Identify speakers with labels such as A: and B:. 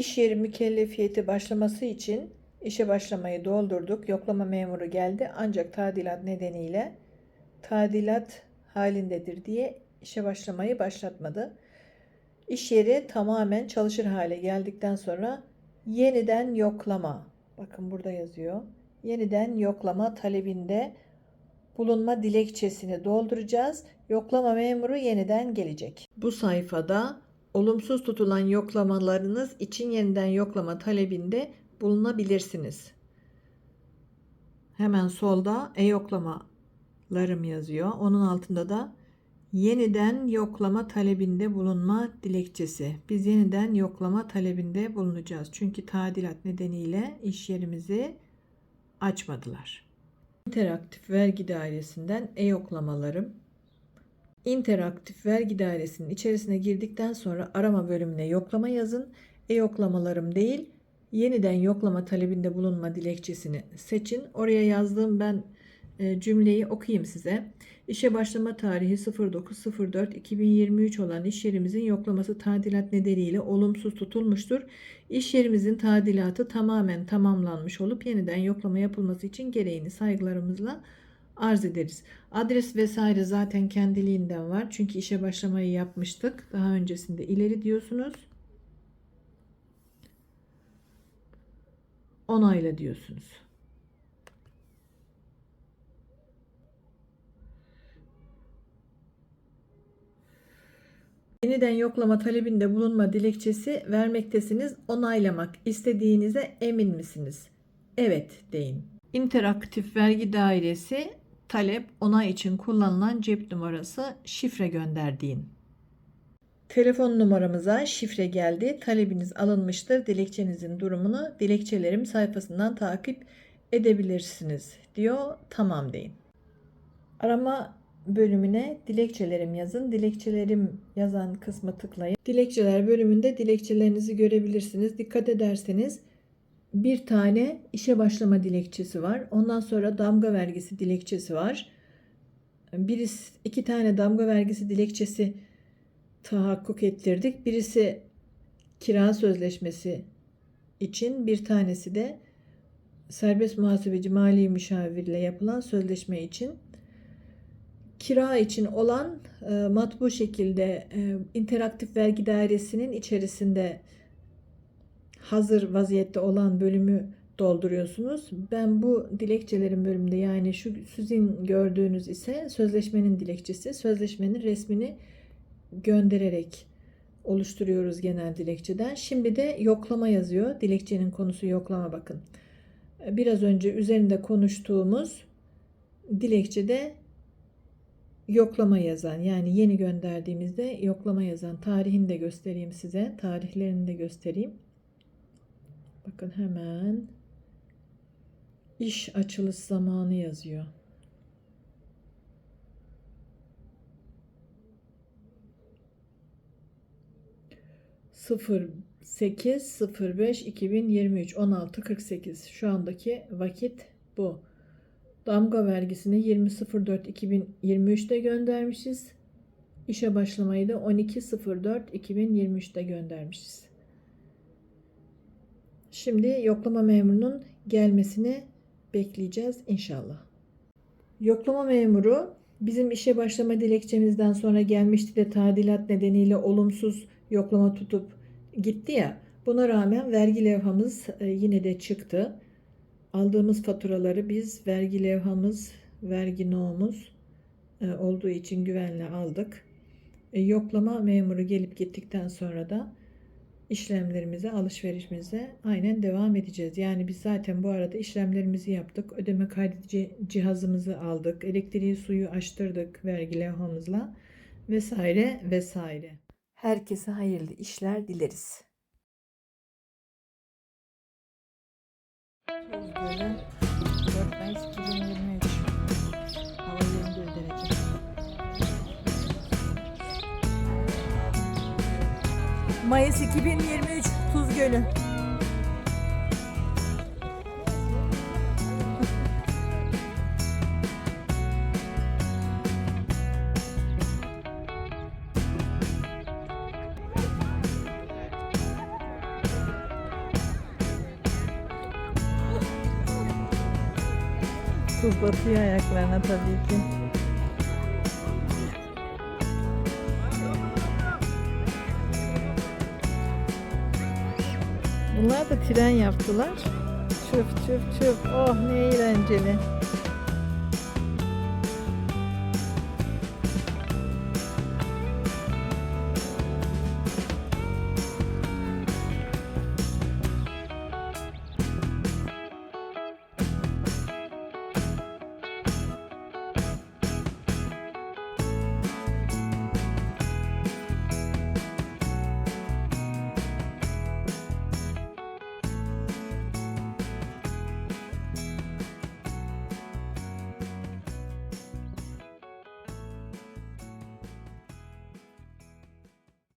A: İş yeri mükellefiyeti başlaması için işe başlamayı doldurduk. Yoklama memuru geldi ancak tadilat nedeniyle tadilat halindedir diye işe başlamayı başlatmadı. İş yeri tamamen çalışır hale geldikten sonra yeniden yoklama. Bakın burada yazıyor. Yeniden yoklama talebinde bulunma dilekçesini dolduracağız. Yoklama memuru yeniden gelecek. Bu sayfada olumsuz tutulan yoklamalarınız için yeniden yoklama talebinde bulunabilirsiniz. Hemen solda e-yoklamalarım yazıyor. Onun altında da yeniden yoklama talebinde bulunma dilekçesi. Biz yeniden yoklama talebinde bulunacağız. Çünkü tadilat nedeniyle iş yerimizi açmadılar. İnteraktif Vergi Dairesi'nden e-yoklamalarım. İnteraktif Vergi Dairesi'nin içerisine girdikten sonra arama bölümüne yoklama yazın. E-yoklamalarım değil, yeniden yoklama talebinde bulunma dilekçesini seçin. Oraya yazdığım ben e, cümleyi okuyayım size. İşe başlama tarihi 09.04.2023 olan iş yerimizin yoklaması tadilat nedeniyle olumsuz tutulmuştur. İş yerimizin tadilatı tamamen tamamlanmış olup yeniden yoklama yapılması için gereğini saygılarımızla arz ederiz. Adres vesaire zaten kendiliğinden var. Çünkü işe başlamayı yapmıştık. Daha öncesinde ileri diyorsunuz. Onayla diyorsunuz. Yeniden yoklama talebinde bulunma dilekçesi vermektesiniz. Onaylamak istediğinize emin misiniz? Evet deyin. İnteraktif Vergi Dairesi talep onay için kullanılan cep numarası şifre gönder deyin. Telefon numaramıza şifre geldi. Talebiniz alınmıştır. Dilekçenizin durumunu dilekçelerim sayfasından takip edebilirsiniz diyor. Tamam deyin. Arama bölümüne dilekçelerim yazın. Dilekçelerim yazan kısmı tıklayın. Dilekçeler bölümünde dilekçelerinizi görebilirsiniz. Dikkat ederseniz bir tane işe başlama dilekçesi var. Ondan sonra damga vergisi dilekçesi var. Birisi iki tane damga vergisi dilekçesi tahakkuk ettirdik. Birisi kira sözleşmesi için, bir tanesi de serbest muhasebeci mali müşavirle yapılan sözleşme için kira için olan e, matbu şekilde e, interaktif vergi dairesinin içerisinde hazır vaziyette olan bölümü dolduruyorsunuz. Ben bu dilekçelerin bölümünde yani şu sizin gördüğünüz ise sözleşmenin dilekçesi. Sözleşmenin resmini göndererek oluşturuyoruz genel dilekçeden. Şimdi de yoklama yazıyor. Dilekçenin konusu yoklama bakın. Biraz önce üzerinde konuştuğumuz dilekçede yoklama yazan yani yeni gönderdiğimizde yoklama yazan tarihini de göstereyim size. Tarihlerini de göstereyim. Bakın hemen iş açılış zamanı yazıyor. Sıfır 8 05 2023 16 48 şu andaki vakit bu. Damga vergisini 20.04 2023'te göndermişiz. İşe başlamayı da 12.04 2023'te göndermişiz. Şimdi yoklama memurunun gelmesini bekleyeceğiz inşallah. Yoklama memuru bizim işe başlama dilekçemizden sonra gelmişti de tadilat nedeniyle olumsuz yoklama tutup gitti ya. Buna rağmen vergi levhamız e, yine de çıktı. Aldığımız faturaları biz vergi levhamız, vergi no'muz e, olduğu için güvenle aldık. E, yoklama memuru gelip gittikten sonra da işlemlerimize, alışverişimize aynen devam edeceğiz. Yani biz zaten bu arada işlemlerimizi yaptık. Ödeme kaydedici cihazımızı aldık. Elektriği, suyu açtırdık vergi levhamızla vesaire vesaire. Herkese hayırlı işler dileriz. Gölü 4 Mayıs 2023 Hava Mayıs 2023 Tuz Gölü. Tuz batıyor ayaklarına tabii ki. Bunlar da tren yaptılar. Çöp çöp çöp. Oh ne eğlenceli.